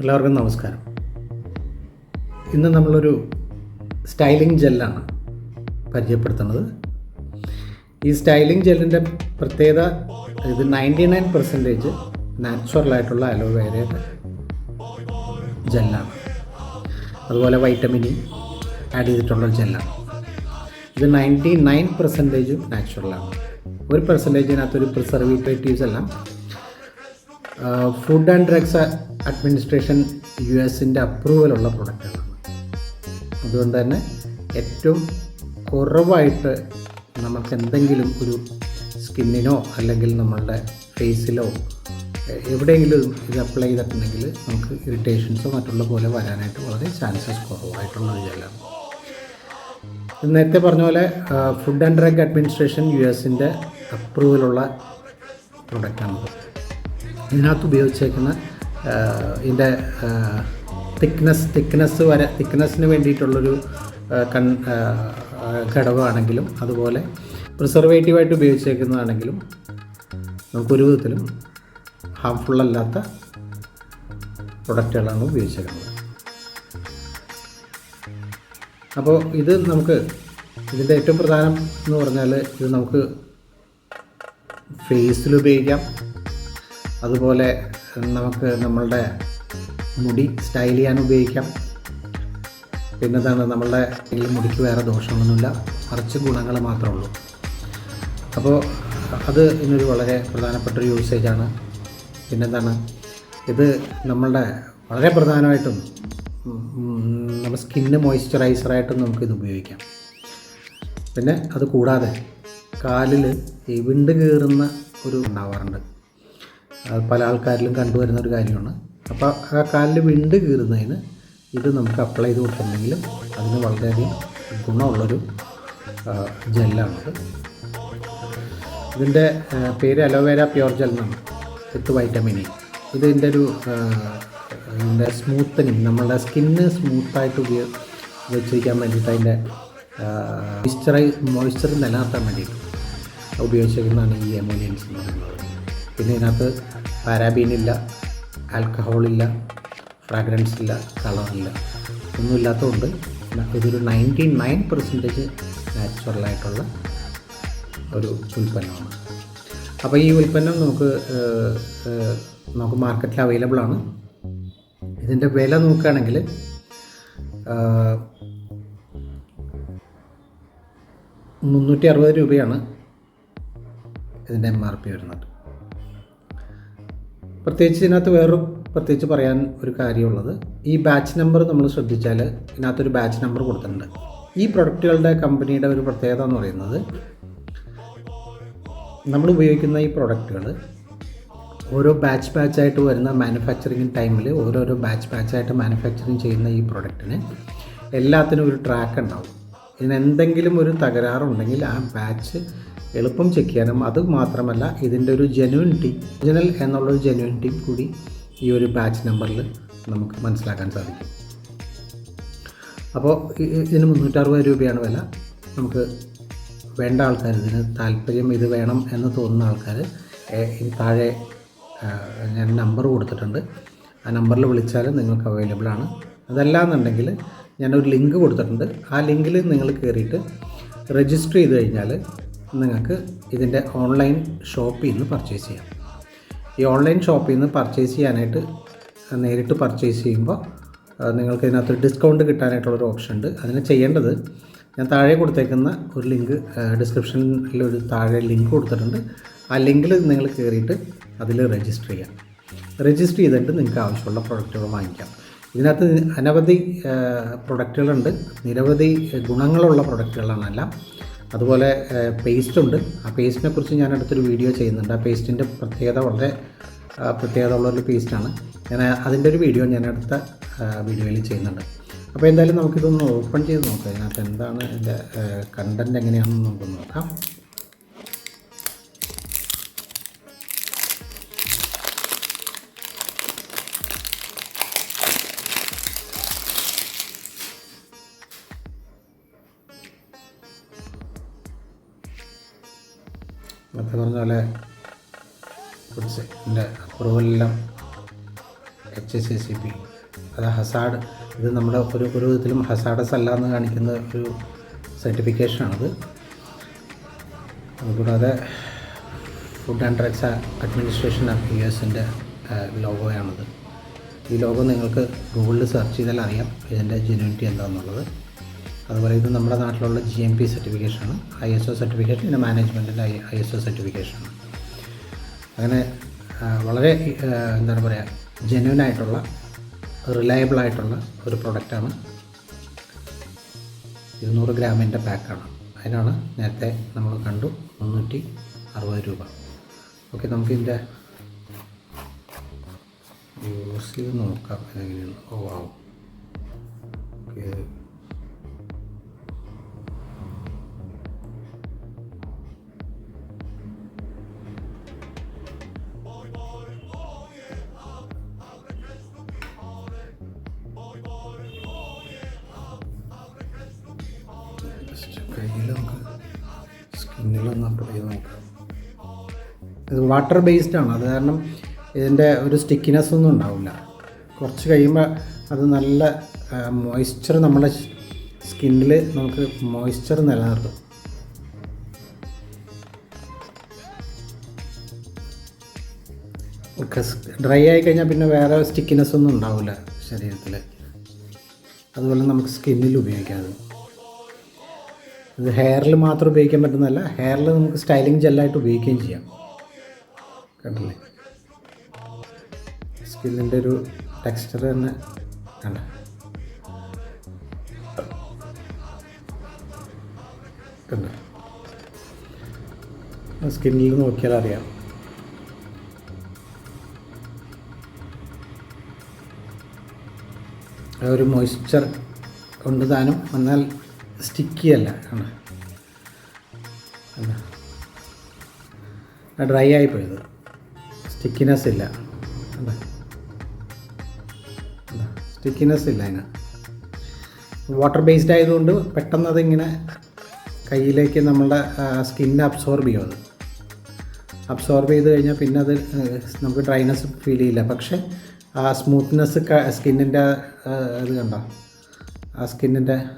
എല്ലാവർക്കും നമസ്കാരം. ഇന്ന് നമ്മളൊരു സ്റ്റൈലിംഗ് ജെല്ലാണ് പരിചയപ്പെടുത്തുന്നത്. ഈ സ്റ്റൈലിംഗ് ജെല്ലിന്റെ പ്രത്യേകത ഇത് നയന്റി നയൻ പെർസെന്റേജ് നാച്ചുറലായിട്ടുള്ള അലോവേരയുടെ ജെല്ലാണ് അതുപോലെ വൈറ്റമിൻ ആഡ് ചെയ്തിട്ടുള്ള ജെല്ലാണ് ഇത് നയന്റി നയൻ പെർസെന്റേജും നാച്ചുറലാണ് ഒരു പെർസെന്റേജിനകത്തൊരു പ്രിസർവേറ്റീവ്സ് എല്ലാം food and drugs administration U എസിന്റെ അപ്രൂവലുള്ള പ്രൊഡക്റ്റുകളാണ് അതുകൊണ്ട് തന്നെ ഏറ്റവും കുറവായിട്ട് നമുക്ക് എന്തെങ്കിലും ഒരു സ്കിന്നിനോ അല്ലെങ്കിൽ നമ്മളുടെ ഫേസിലോ എവിടെയെങ്കിലും ഇത് അപ്ലൈ ചെയ്തിട്ടുണ്ടെങ്കിൽ നമുക്ക് ഇറിറ്റേഷൻസോ മറ്റുള്ള പോലെ വരാനായിട്ട് വളരെ ചാൻസസ് കുറവായിട്ടുള്ള ഒരു ജലമാണ് നേരത്തെ പറഞ്ഞ പോലെ food and drug administration U എസിന്റെ അപ്രൂവലുള്ള പ്രൊഡക്റ്റാണിത് ഇതിനകത്ത് ഉപയോഗിച്ചേക്കുന്ന ഇതിന്റെ തിക്നെസ് തിക്നെസ് വരെ തിക്നെസ്സിന് വേണ്ടിയിട്ടുള്ളൊരു കൺ ഘടകമാണെങ്കിലും അതുപോലെ പ്രിസർവേറ്റീവായിട്ട് ഉപയോഗിച്ചേക്കുന്നതാണെങ്കിലും നമുക്കൊരു വിധത്തിലും ഹാംഫുൾ അല്ലാത്ത പ്രൊഡക്റ്റുകളാണ് ഉപയോഗിച്ചേക്കുന്നത്. അപ്പോൾ ഇത് നമുക്ക് ഇതിന്റെ ഏറ്റവും പ്രധാനം എന്ന് പറഞ്ഞാൽ ഇത് നമുക്ക് ഫേസിൽ ഉപയോഗിക്കാം. അതുപോലെ നമുക്ക് നമ്മളുടെ മുടി സ്റ്റൈൽ ചെയ്യാൻ ഉപയോഗിക്കാം. പിന്നെ എന്താണ് നമ്മളുടെ ഈ മുടിക്ക് വേറെ ദോഷങ്ങളൊന്നുമില്ല കുറച്ച് ഗുണങ്ങൾ മാത്രമേ ഉള്ളൂ. അപ്പോൾ അത് ഇന്നൊരു വളരെ പ്രധാനപ്പെട്ട ഒരു യൂസേജാണ് പിന്നെന്താണ്? ഇത് നമ്മളുടെ വളരെ പ്രധാനമായിട്ടും നമ്മുടെ സ്കിന്ന് മോയ്സ്ചറൈസറായിട്ടും നമുക്കിത് ഉപയോഗിക്കാം. പിന്നെ അത് കൂടാതെ കാലിൽ ഈ വിണ്ട് കീറുന്ന ഒരു ഉണ്ടാവാറുണ്ട്. പല ആൾക്കാരിലും കണ്ടുവരുന്ന ഒരു കാര്യമാണ്. അപ്പോൾ ആ കാലിൽ വിണ്ട് കീറുന്നതിന് ഇത് നമുക്ക് അപ്ലൈ ചെയ്ത് കൊടുത്തിട്ടുണ്ടെങ്കിലും അതിന് വളരെയധികം ഗുണമുള്ളൊരു ജെല്ലാണത് ഇതിന്റെ പേര് അലോവേര പ്യൂർ ജെൽ എന്നാണ്. വിത്ത് വൈറ്റമിൻ ഇ ഇത് ഇതിന്റെ ഒരു ഇതിന്റെ സ്മൂത്തനിങ് നമ്മളുടെ സ്കിന്ന് സ്മൂത്തായിട്ട് ഉപയോഗ വെച്ചിരിക്കാൻ വേണ്ടിയിട്ട് അതിന്റെ മോയ്സ്ചറൈ മോയ്സ്ചർ നിലനിർത്താൻ വേണ്ടിയിട്ട് ഉപയോഗിച്ചിരിക്കുന്നതാണ് ഈ എമോലിയൻസ് എന്ന് പറയുന്നത്. പിന്നെ ഇതിനകത്ത് പാരാബീനില്ല ആൽക്കഹോളില്ല ഫ്രാഗ്രൻസ് ഇല്ല കളറില്ല. ഒന്നുമില്ലാത്തതുകൊണ്ട് ഇതൊരു നയന്റി നയൻ പെർസെന്റേജ് നാച്ചുറലായിട്ടുള്ള ഒരു ഉൽപ്പന്നമാണ്. അപ്പോൾ ഈ ഉൽപ്പന്നം നമുക്ക് നമുക്ക് മാർക്കറ്റിൽ അവൈലബിൾ ആണ്. ഇതിന്റെ വില നോക്കുകയാണെങ്കിൽ മുന്നൂറ്റി അറുപത് രൂപയാണ് ഇതിന്റെ എം ആർ പി വരുന്നത്. പ്രത്യേകിച്ച് ഇതിനകത്ത് വേറൊരു പ്രത്യേകിച്ച് പറയാൻ ഒരു കാര്യമുള്ളത്. ഈ ബാച്ച് നമ്പർ നമ്മൾ ശ്രദ്ധിച്ചാൽ ഇതിനകത്തൊരു ബാച്ച് നമ്പർ കൊടുത്തിട്ടുണ്ട്. ഈ പ്രൊഡക്റ്റുകളുടെ കമ്പനിയുടെ ഒരു പ്രത്യേകത എന്ന് പറയുന്നത് നമ്മൾ ഉപയോഗിക്കുന്ന ഈ പ്രൊഡക്റ്റുകൾ ഓരോ ബാച്ച് ബാച്ചായിട്ട് വരുന്ന മാനുഫാക്ചറിങ് ടൈമിൽ ഓരോരോ ബാച്ച് ബാച്ചായിട്ട് മാനുഫാക്ചറിങ് ചെയ്യുന്ന ഈ പ്രൊഡക്റ്റിന് എല്ലാത്തിനും ഒരു ട്രാക്ക് ഉണ്ടാവും. ഇതിന് എന്തെങ്കിലും ഒരു തകരാറുണ്ടെങ്കിൽ ആ ബാച്ച് എളുപ്പം ചെക്ക് ചെയ്യാനും അത് മാത്രമല്ല ഇതിന്റെ ഒരു ജെന്യൂനിറ്റി ഒറിജിനൽ എന്നുള്ളൊരു ജെന്യൂനിറ്റി കൂടി ഈ ഒരു ബാച്ച് നമ്പറിൽ നമുക്ക് മനസ്സിലാക്കാൻ സാധിക്കും. അപ്പോൾ ഇതിന് മുന്നൂറ്ററുപത് രൂപയാണ് വില. നമുക്ക് വേണ്ട ആൾക്കാർ ഇതിന് താല്പര്യം ഇത് വേണം എന്ന് തോന്നുന്ന ആൾക്കാർ താഴെ ഞാൻ നമ്പർ കൊടുത്തിട്ടുണ്ട്. ആ നമ്പറിൽ വിളിച്ചാൽ നിങ്ങൾക്ക് അവൈലബിൾ ആണ്. അതല്ല എന്നുണ്ടെങ്കിൽ ഞാനൊരു ലിങ്ക് കൊടുത്തിട്ടുണ്ട്. ആ ലിങ്കിൽ നിങ്ങൾ കയറിയിട്ട് രജിസ്റ്റർ ചെയ്ത് കഴിഞ്ഞാൽ നിങ്ങൾക്ക് ഇതിന്റെ ഓൺലൈൻ ഷോപ്പിൽ നിന്ന് പർച്ചേസ് ചെയ്യാം. ഈ ഓൺലൈൻ ഷോപ്പിൽ നിന്ന് പർച്ചേസ് ചെയ്യാനായിട്ട് നേരിട്ട് പർച്ചേസ് ചെയ്യുമ്പോൾ നിങ്ങൾക്ക് ഇതിനകത്ത് ഡിസ്കൗണ്ട് കിട്ടാനായിട്ടുള്ളൊരു ഓപ്ഷൻ ഉണ്ട്. അതിന് ചെയ്യേണ്ടത് ഞാൻ താഴെ കൊടുത്തേക്കുന്ന ഒരു ലിങ്ക് ഡിസ്ക്രിപ്ഷനിൽ ഒരു താഴെ ലിങ്ക് കൊടുത്തിട്ടുണ്ട്. ആ ലിങ്കിൽ നിങ്ങൾ കയറിയിട്ട് അതിൽ രജിസ്റ്റർ ചെയ്യാം. രജിസ്റ്റർ ചെയ്തിട്ട് നിങ്ങൾക്ക് ആവശ്യമുള്ള പ്രൊഡക്റ്റുകൾ വാങ്ങിക്കാം. ഇതിനകത്ത് അനവധി പ്രൊഡക്റ്റുകളുണ്ട് നിരവധി ഗുണങ്ങളുള്ള പ്രൊഡക്റ്റുകളാണ് എല്ലാം അതുപോലെ പേസ്റ്റ് ഉണ്ട്. ആ പേസ്റ്റിനെ കുറിച്ച് ഞാൻ അടുത്തൊരു വീഡിയോ ചെയ്യുന്നുണ്ട്. ആ പേസ്റ്റിന്റെ പ്രത്യേകത വളരെ പ്രത്യേകത ഉള്ളൊരു പേസ്റ്റാണ് ഞാൻ അതിന്റെ ഒരു വീഡിയോ ഞാൻ അടുത്ത വീഡിയോയിൽ ചെയ്യുന്നുണ്ട്. അപ്പോൾ എന്തായാലും നമുക്കിതൊന്ന് ഓപ്പൺ ചെയ്ത് നോക്കാം. അതിനകത്ത് എന്താണ് ഇതിന്റെ കണ്ടന്റ് എങ്ങനെയാണെന്ന് നമുക്ക് നോക്കാം. നേരത്തെ പറഞ്ഞ പോലെ എന്റെ അപ്രൂവലെല്ലാം എച്ച് എസ് സി പി അത് ഹസാഡ് ഇത് നമ്മുടെ ഒരു ഒരു വിധത്തിലും ഹസാഡസ് അല്ല എന്ന് കാണിക്കുന്ന ഒരു സർട്ടിഫിക്കേഷനാണത്. അതുകൂടാതെ food and drugs administration of U എസിന്റെ ലോഗോയാണത്. ഈ ലോഗോ നിങ്ങൾക്ക് ഗൂഗിളിൽ സെർച്ച് ചെയ്താൽ അറിയാം ഇതിന്റെ ജെനുവിറ്റി എന്താണെന്നുള്ളത് അതുപോലെ ഇത് നമ്മുടെ നാട്ടിലുള്ള ജി എം പി സർട്ടിഫിക്കേഷനാണ് ഐ എസ് ഒ സർട്ടിഫിക്കേഷൻ പിന്നെ മാനേജ്മെന്റിന്റെ ഐ ഐ എസ് ഒ സർട്ടിഫിക്കേഷനാണ് അങ്ങനെ വളരെ എന്താണ് പറയുക ജെന്യൂൻ ആയിട്ടുള്ള റിലയബിൾ ആയിട്ടുള്ള ഒരു പ്രൊഡക്റ്റാണ് ഇരുന്നൂറ് ഗ്രാമിന്റെ പാക്കാണ് അതിനാണ് നേരത്തെ നമ്മൾ കണ്ടു മുന്നൂറ്റി അറുപത് രൂപ. ഓക്കെ നമുക്കിതിന്റെ യൂസ് ചെയ്ത് നോക്കാം എങ്ങനെയാണ് ഓ ആവും ഓക്കെ കയ്യിൽ നമുക്ക് സ്കിന്നിലൊന്ന് അപ്ലൈ ചെയ്ത് നോക്കാം. ഇത് വാട്ടർ ബേസ്ഡ് ആണ്. അത് കാരണം ഇതിന്റെ ഒരു സ്റ്റിക്കിനെസ് ഒന്നും ഉണ്ടാവില്ല. കുറച്ച് കഴിയുമ്പോൾ അത് നല്ല മോയ്സ്ചർ നമ്മുടെ സ്കിന്നിൽ നമുക്ക് മോയ്സ്ചർ നിലനിർത്തും. ഡ്രൈ ആയി കഴിഞ്ഞാൽ പിന്നെ വേറെ സ്റ്റിക്കിനെസ് ഒന്നും ഉണ്ടാവില്ല ശരീരത്തിൽ അതുപോലെ നമുക്ക് സ്കിന്നിൽ ഉപയോഗിക്കാം ഇത് ഹെയറിൽ മാത്രം ഉപയോഗിക്കാൻ പറ്റുന്നതല്ല ഹെയറിൽ നമുക്ക് സ്റ്റൈലിംഗ് ജെല്ലായിട്ട് ഉപയോഗിക്കുകയും ചെയ്യാം. കണ്ടില്ലേ? സ്കിന്നിന്റെ ഒരു ടെക്സ്ചർ തന്നെ കണ്ട. കണ്ട? സ്കിന്നിൽ നോക്കിയാൽ അറിയാം. ഒരു മോയ്സ്ചർ കൊണ്ടുതാനും എന്നാൽ സ്റ്റിക്കി അല്ല. ആണ് ഡ്രൈ ആയിപ്പോയത് സ്റ്റിക്കിനെസ് ഇല്ല. സ്റ്റിക്കിനെസ് ഇല്ല അതിന്. വാട്ടർ ബേസ്ഡ് ആയതുകൊണ്ട് പെട്ടെന്ന് അതിങ്ങനെ കയ്യിലേക്ക് നമ്മളുടെ സ്കിന്നെ അബ്സോർബ് ചെയ്യും അത്. അബ്സോർബ് ചെയ്ത് കഴിഞ്ഞാൽ പിന്നെ അത് നമുക്ക് ഡ്രൈനെസ് ഫീൽ ചെയ്യില്ല. പക്ഷേ ആ സ്മൂത്ത്നെസ് സ്കിന്നിന്റെ ഇത് കണ്ട? ആ സ്കിന്നിന്റെ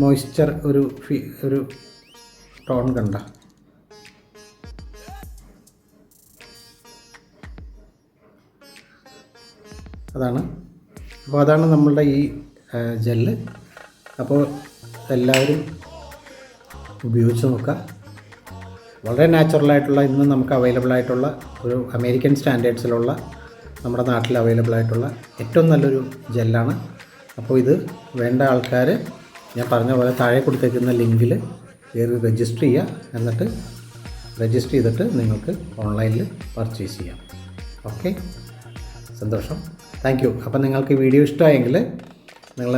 മോയ്സ്ചർ ഒരു ഫീ ഒരു ടോൺ കണ്ട. അതാണ്. അപ്പോൾ അതാണ് നമ്മളുടെ ഈ ജെല്ല് അപ്പോൾ എല്ലാവരും ഉപയോഗിച്ച് നോക്കുക വളരെ നാച്ചുറലായിട്ടുള്ള ഇന്ന് നമുക്ക് അവൈലബിൾ ആയിട്ടുള്ള ഒരു അമേരിക്കൻ സ്റ്റാൻഡേർഡ്സിലുള്ള നമ്മുടെ നാട്ടിൽ അവൈലബിൾ ആയിട്ടുള്ള ഏറ്റവും നല്ലൊരു ജെല്ലാണ് അപ്പോൾ ഇത് വേണ്ട ആൾക്കാർ ഞാൻ പറഞ്ഞ പോലെ താഴെ കൊടുത്തേക്കുന്ന ലിങ്കിൽ കയറി രജിസ്റ്റർ ചെയ്യുക. എന്നിട്ട് രജിസ്റ്റർ ചെയ്തിട്ട് നിങ്ങൾക്ക് ഓൺലൈനിൽ പർച്ചേസ് ചെയ്യാം. ഓക്കെ സന്തോഷം. താങ്ക് യു അപ്പം നിങ്ങൾക്ക് വീഡിയോ ഇഷ്ടമായെങ്കിൽ നിങ്ങൾ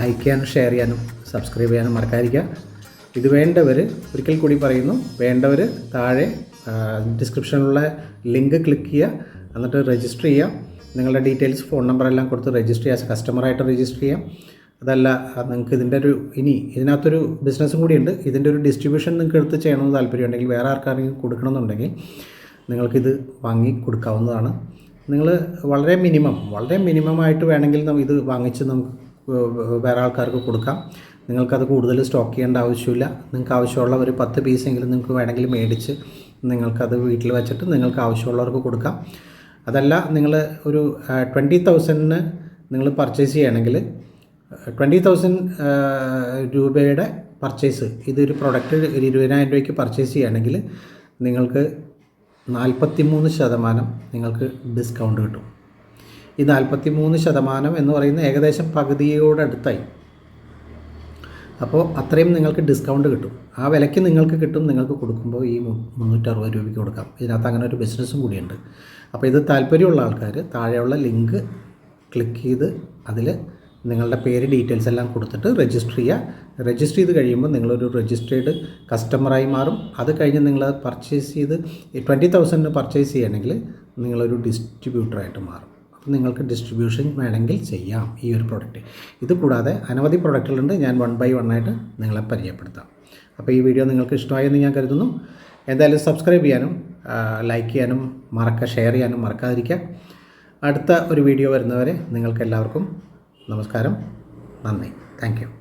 ലൈക്ക് ചെയ്യാനും ഷെയർ ചെയ്യാനും സബ്സ്ക്രൈബ് ചെയ്യാനും മറക്കാതിരിക്കുക. ഇത് വേണ്ടവർ ഒരിക്കൽ കൂടി പറയുന്നു വേണ്ടവർ താഴെ ഡിസ്ക്രിപ്ഷനിലുള്ള ലിങ്ക് ക്ലിക്ക് ചെയ്യുക. എന്നിട്ട് രജിസ്റ്റർ ചെയ്യുക. നിങ്ങളുടെ ഡീറ്റെയിൽസ് ഫോൺ നമ്പറെല്ലാം കൊടുത്ത് രജിസ്റ്റർ ചെയ്യാം. കസ്റ്റമറായിട്ട് രജിസ്റ്റർ ചെയ്യാം. അതല്ല നിങ്ങൾക്ക് ഇതിന്റെ ഒരു ഇനി ഇതിനകത്തൊരു ബിസിനസ്സും കൂടിയുണ്ട് ഇതിന്റെ ഒരു ഡിസ്ട്രിബ്യൂഷൻ നിങ്ങൾക്ക് എടുത്ത് ചെയ്യണമെന്ന് താല്പര്യമുണ്ടെങ്കിൽ വേറെ ആർക്കാരെങ്കിലും കൊടുക്കണമെന്നുണ്ടെങ്കിൽ നിങ്ങൾക്കിത് വാങ്ങി കൊടുക്കാവുന്നതാണ്. നിങ്ങൾ വളരെ മിനിമം വളരെ മിനിമമായിട്ട് വേണമെങ്കിൽ ഇത് വാങ്ങിച്ച് നമുക്ക് വേറെ ആൾക്കാർക്ക് കൊടുക്കാം. നിങ്ങൾക്കത് കൂടുതൽ സ്റ്റോക്ക് ചെയ്യേണ്ട ആവശ്യമില്ല. നിങ്ങൾക്ക് ആവശ്യമുള്ള ഒരു പത്ത് പീസെങ്കിലും നിങ്ങൾക്ക് വേണമെങ്കിൽ മേടിച്ച് നിങ്ങൾക്കത് വീട്ടിൽ വെച്ചിട്ട് നിങ്ങൾക്ക് ആവശ്യമുള്ളവർക്ക് കൊടുക്കാം. അതല്ല നിങ്ങൾ ഒരു ട്വന്റി തൗസൻഡിന് നിങ്ങൾ പർച്ചേസ് ചെയ്യുകയാണെങ്കിൽ ട്വന്റി തൗസൻഡ് രൂപയുടെ പർച്ചേസ് ഇതൊരു പ്രൊഡക്റ്റ് ഒരു ഇരുപതിനായിരം രൂപയ്ക്ക് പർച്ചേസ് ചെയ്യുകയാണെങ്കിൽ നിങ്ങൾക്ക് നാൽപ്പത്തി മൂന്ന് ശതമാനം നിങ്ങൾക്ക് ഡിസ്കൗണ്ട് കിട്ടും. ഈ നാൽപ്പത്തി മൂന്ന് ശതമാനം എന്ന് പറയുന്ന ഏകദേശം പകുതിയോട് അടുത്തായി അപ്പോൾ അത്രയും നിങ്ങൾക്ക് ഡിസ്കൗണ്ട് കിട്ടും. ആ വിലയ്ക്ക് നിങ്ങൾക്ക് കിട്ടും നിങ്ങൾക്ക് കൊടുക്കുമ്പോൾ ഈ മുന്നൂറ്ററുപത് രൂപയ്ക്ക് കൊടുക്കാം. ഇതിനകത്ത് അങ്ങനെ ഒരു ബിസിനസ്സും കൂടിയുണ്ട്. അപ്പോൾ ഇത് താല്പര്യമുള്ള ആൾക്കാർ താഴെയുള്ള ലിങ്ക് ക്ലിക്ക് ചെയ്ത് അതിൽ നിങ്ങളുടെ പേര് ഡീറ്റെയിൽസ് എല്ലാം കൊടുത്തിട്ട് രജിസ്റ്റർ ചെയ്യുക. രജിസ്റ്റർ ചെയ്ത് കഴിയുമ്പോൾ നിങ്ങളൊരു രജിസ്റ്റേർഡ് കസ്റ്റമറായി മാറും. അത് കഴിഞ്ഞ് നിങ്ങൾ പർച്ചേസ് ചെയ്ത് ട്വന്റി തൗസൻഡിന് പർച്ചേസ് ചെയ്യണമെങ്കിൽ നിങ്ങളൊരു ഡിസ്ട്രിബ്യൂട്ടറായിട്ട് മാറും. നിങ്ങൾക്ക് ഡിസ്ട്രിബ്യൂഷൻ വേണമെങ്കിൽ ചെയ്യാം ഈ ഒരു പ്രോഡക്റ്റ് ഇത് കൂടാതെ അനവധി പ്രോഡക്റ്റുകളുണ്ട് ഞാൻ വൺ ബൈ വൺ ആയിട്ട് നിങ്ങളെ പരിചയപ്പെടുത്താം. അപ്പോൾ ഈ വീഡിയോ നിങ്ങൾക്ക് ഇഷ്ടമായെന്ന് ഞാൻ കരുതുന്നു. എന്തായാലും സബ്സ്ക്രൈബ് ചെയ്യാനും ലൈക്ക് ചെയ്യാനും മറക്ക ഷെയർ ചെയ്യാനും മറക്കാതിരിക്കുക. അടുത്ത ഒരു വീഡിയോ വരുന്നവരെ നിങ്ങൾക്ക് എല്ലാവർക്കും നമസ്കാരം. നന്ദി. താങ്ക്